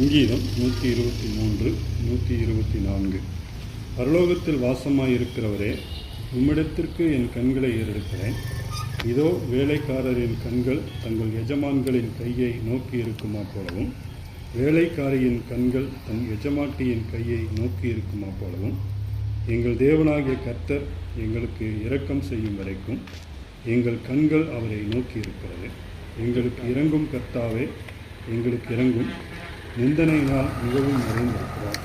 சங்கீதம் நூற்றி இருபத்தி மூன்று நூற்றி இருபத்தி நான்கு. பரலோகத்தில் வாசமாயிருக்கிறவரே உம்மிடத்திற்கு என் கண்களை ஏறெடுக்கிறேன். இதோ வேலைக்காரரின் கண்கள் தங்கள் எஜமான்களின் கையை நோக்கி இருக்குமா போலவும் வேலைக்காரியின் கண்கள் தன் எஜமாட்டியின் கையை நோக்கி இருக்குமா போலவும் எங்கள் தேவனாகிய கர்த்தர் எங்களுக்கு இரக்கம் செய்யும் வரைக்கும் எங்கள் கண்கள் அவரை நோக்கி இருக்கிறது எங்களுக்கு இறங்கும் கர்த்தாவே எங்களுக்கு இறங்கும் நிந்தனையினால் மிகவும் நிறைந்திருக்கிறோம்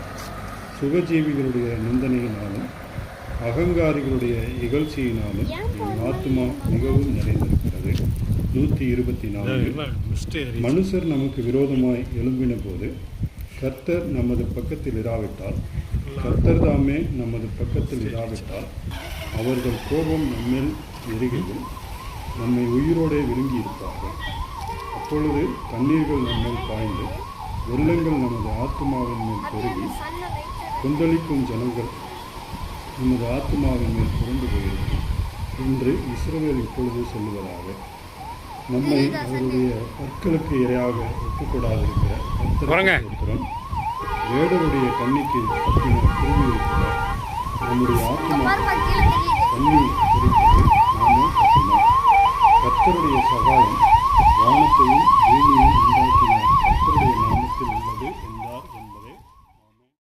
சுகஜீவிகளுடைய நிந்தனையினாலும் அகங்காரிகளுடைய இகழ்ச்சியினாலும் என் ஆத்துமா மிகவும் நிறைந்திருக்கிறது. நூற்றி இருபத்தி நான்கு மனுஷர் நமக்கு விரோதமாய் எழும்பின போது கர்த்தர் நமது பக்கத்தில் இராவிட்டால் கர்த்தர் தாமே நமது பக்கத்தில் இராவிட்டால் அவர்கள் கோபம் நம்மேல் எரிகையில் நம்மை உயிரோடே விழுங்கி இருப்பார்கள் அப்பொழுது தண்ணீர்கள் நம்மேல் பாய்ந்து வெள்ளங்கள் நமது ஆத்மாவின் மேல் பெருகி கொந்தளிக்கும் ஜனங்கள் நமது ஆத்மாவின் மேல் புரண்டு போயிருக்கும் என்று இஸ்ரவேல் இப்பொழுது சொல்லுவதாக. நம்மை அவருடைய பற்களுக்கு இரையாக ஒப்புக்கூடாதிருக்கிற வரங்க. கர்த்தரும் வேடருடைய கண்ணிக்கு தப்பின திரும்பி நம்முடைய ஆத்மா தண்ணி குடித்தது நாமோ தப்பினோம் கர்த்தருடைய சகாயம்